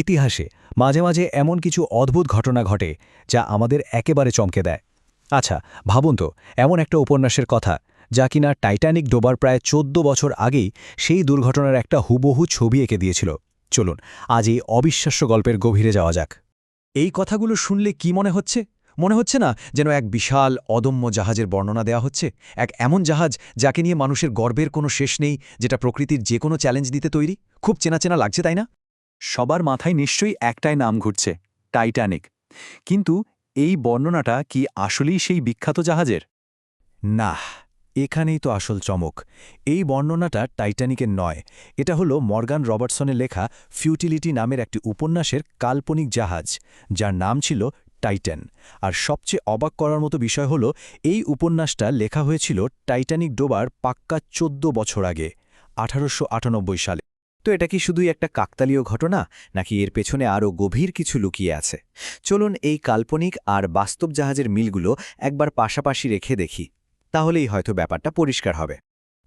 ইতিহাসে মাঝে মাঝে এমন কিছু অদ্ভুত ঘটনা ঘটে যা আমাদের একেবারে চমকে দেয়। আচ্ছা ভাবুন তো, এমন একটা উপন্যাসের কথা যা কিনা টাইটানিক ডোবার প্রায় চোদ্দ বছর আগেই সেই দুর্ঘটনার একটা হুবহু ছবি এঁকে দিয়েছিল। চলুন, আজ এই অবিশ্বাস্য গল্পের গভীরে যাওয়া যাক। এই কথাগুলো শুনলে কি মনে হচ্ছে? মনে হচ্ছে না যেন এক বিশাল, অদম্য জাহাজের বর্ণনা দেয়া হচ্ছে? এক এমন জাহাজ যাকে নিয়ে মানুষের গর্বের কোনো শেষ নেই, যেটা প্রকৃতির যে কোনো চ্যালেঞ্জ দিতে তৈরি? খুব চেনা চেনা লাগছে, তাই না? সবার মাথায় নিশ্চয়ই একটাই নাম ঘুরছে, টাইটানিক। কিন্তু এই বর্ণনাটা কি আসলেই সেই বিখ্যাত জাহাজের? না এখানেই তো আসল চমক। এই বর্ণনাটা টাইটানিকের নয়, এটা হলো মর্গান রবার্টসনের লেখা ফিউটিলিটি নামের একটি উপন্যাসের কাল্পনিক জাহাজ, যার নাম ছিল টাইটান। আর সবচেয়ে অবাক করার মতো বিষয় হলো, এই উপন্যাসটা লেখা হয়েছিল টাইটানিক ডোবার পাক্কা চোদ্দ বছর আগে, আঠারোশো আটানব্বই সালে। তো এটা কি শুধুই একটা কাকতালীয় ঘটনা, নাকি এর পেছনে আরও গভীর কিছু লুকিয়ে আছে? চলুন এই কাল্পনিক আর বাস্তব জাহাজের মিলগুলো একবার পাশাপাশি রেখে দেখি, তাহলেই হয়তো ব্যাপারটা পরিষ্কার হবে।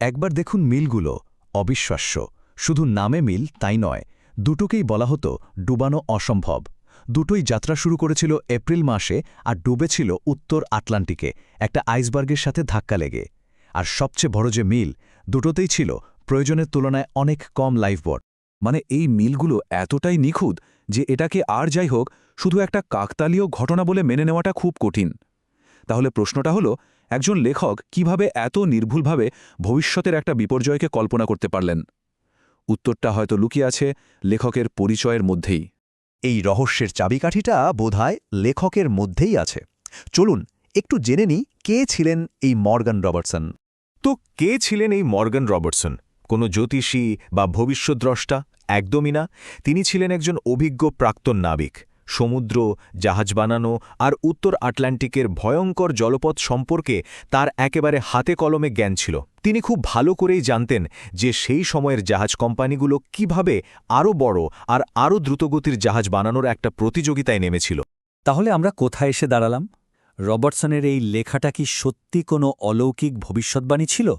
একবার দেখুন মিলগুলো অবিশ্বাস্য, শুধু নামে মিল তাই নয়, দুটোকেই বলা হতো ডুবানো অসম্ভব। দুটোই যাত্রা শুরু করেছিল এপ্রিল মাসে আর ডুবেছিল উত্তর আটলান্টিকে, একটা আইসবার্গের সাথে ধাক্কা লেগে। আর সবচেয়ে বড় যে মিল, দুটোতেই ছিল প্রয়োজনের তুলনায় অনেক কম লাইফবোট। মানে এই মিলগুলো এতটাই নিখুঁত যে এটাকে আর যাই হোক শুধু একটা কাকতালীয় ঘটনা বলে মেনে নেওয়াটা খুব কঠিন। তাহলে প্রশ্নটা হলো একজন লেখক কীভাবে এত নির্ভুলভাবে ভবিষ্যতের একটা বিপর্যয়কে কল্পনা করতে পারলেন? উত্তরটা হয়তো লুকিয়ে আছে লেখকের পরিচয়ের মধ্যেই। এই রহস্যের চাবিকাঠিটা বোধহয় লেখকের মধ্যেই আছে। চলুন একটু জেনে নিই কে ছিলেন এই মর্গান রবার্টসন। তো কে ছিলেন এই মর্গান রবার্টসন? কোনো জ্যোতিষী বা ভবিষ্যদ্রষ্টা? একদমই না। তিনি ছিলেন একজন অভিজ্ঞ প্রাক্তন নাবিক। সমুদ্র, জাহাজ বানানো আর উত্তর আটলান্টিকের ভয়ঙ্কর জলপথ সম্পর্কে তার একেবারে হাতে কলমে জ্ঞান ছিল। তিনি খুব ভালো করেই জানতেন যে সেই সময়ের জাহাজ কোম্পানিগুলো কীভাবে আরও বড় আর আরও দ্রুতগতির জাহাজ বানানোর একটা প্রতিযোগিতায় নেমেছিল। তাহলে আমরা কোথায় এসে দাঁড়ালাম? রবার্টসনের এই লেখাটা কি সত্যি কোনো অলৌকিক ভবিষ্যৎবাণী ছিল?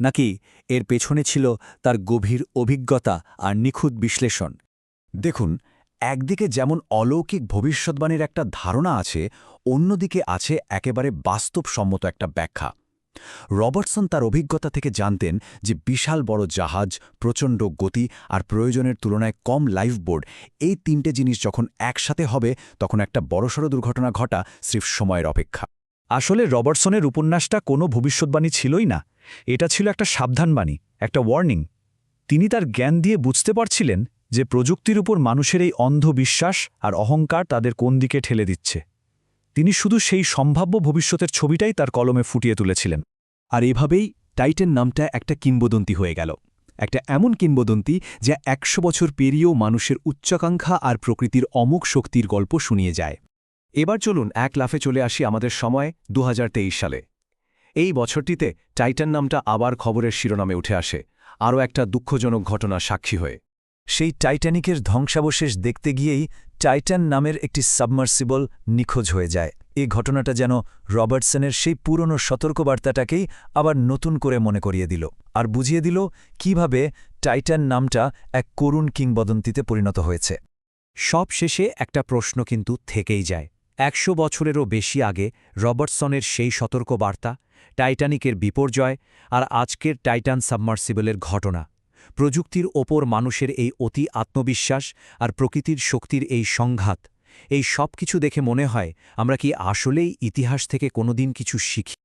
নাকি এর পেছনে ছিল তার গভীর অভিজ্ঞতা আর নিখুঁত বিশ্লেষণ। দেখুন, একদিকে যেমন অলৌকিক ভবিষ্যৎবাণীর একটা ধারণা আছে, অন্যদিকে আছে একেবারে বাস্তবসম্মত একটা ব্যাখ্যা। রবার্টসন তার অভিজ্ঞতা থেকে জানতেন যে বিশাল বড় জাহাজ, প্রচণ্ড গতি আর প্রয়োজনের তুলনায় কম লাইফবোর্ড, এই তিনটে জিনিস যখন একসাথে হবে, তখন একটা বড়সড় দুর্ঘটনা ঘটা স্রেফ সময়ের অপেক্ষা। আসলে রবার্টসনের উপন্যাসটা কোনো ভবিষ্যৎবাণী ছিলই না। এটা ছিল একটা সাবধানবাণী, একটা ওয়ার্নিং তিনি তার জ্ঞান দিয়ে বুঝতে পারছিলেন যে প্রযুক্তির উপর মানুষের এই অন্ধ বিশ্বাস আর অহংকার তাদের কোন দিকে ঠেলে দিচ্ছে। তিনি শুধু সেই সম্ভাব্য ভবিষ্যতের ছবিটাই তার কলমে ফুটিয়ে তুলেছিলেন। আর এভাবেই টাইটেন নামটা একটা কিংবদন্তি হয়ে গেল। একটা এমন কিংবদন্তি যা একশো বছর পেরিয়েও মানুষের উচ্চাকাঙ্ক্ষা আর প্রকৃতির অমুক শক্তির গল্প শুনিয়ে যায়। এবার চলুন এক লাফে চলে আসি আমাদের সময় দুহাজার তেইশ সালে। এই বছরটিতে টাইটান নামটা আবার খবরের শিরোনামে উঠে আসে, আরও একটা দুঃখজনক ঘটনা সাক্ষী হয়ে। সেই টাইটানিকের ধ্বংসাবশেষ দেখতে গিয়েই টাইটান নামের একটি সাবমার্সিবল নিখোঁজ হয়ে যায়। এই ঘটনাটা যেন রবার্টসনের সেই পুরনো সতর্কবার্তাটাকেই আবার নতুন করে মনে করিয়ে দিল আর বুঝিয়ে দিল কীভাবে টাইটান নামটা এক করুণ কিংবদন্তিতে পরিণত হয়েছে। সব শেষে একটা প্রশ্ন কিন্তু থেকেই যায় একশো বছরেরও বেশি আগে রবার্টসনের সেই সতর্কবার্তা, টাইটানিকের বিপর্যয় আর আজকের টাইটান সাবমার্সিবলের ঘটনা। প্রযুক্তির ওপর মানুষের এই অতি আত্মবিশ্বাস আর প্রকৃতির শক্তির এই সংঘাত, এই সব কিছু দেখে মনে হয় আমরা কি আসলেই ইতিহাস থেকে কোনোদিন কিছু শিখি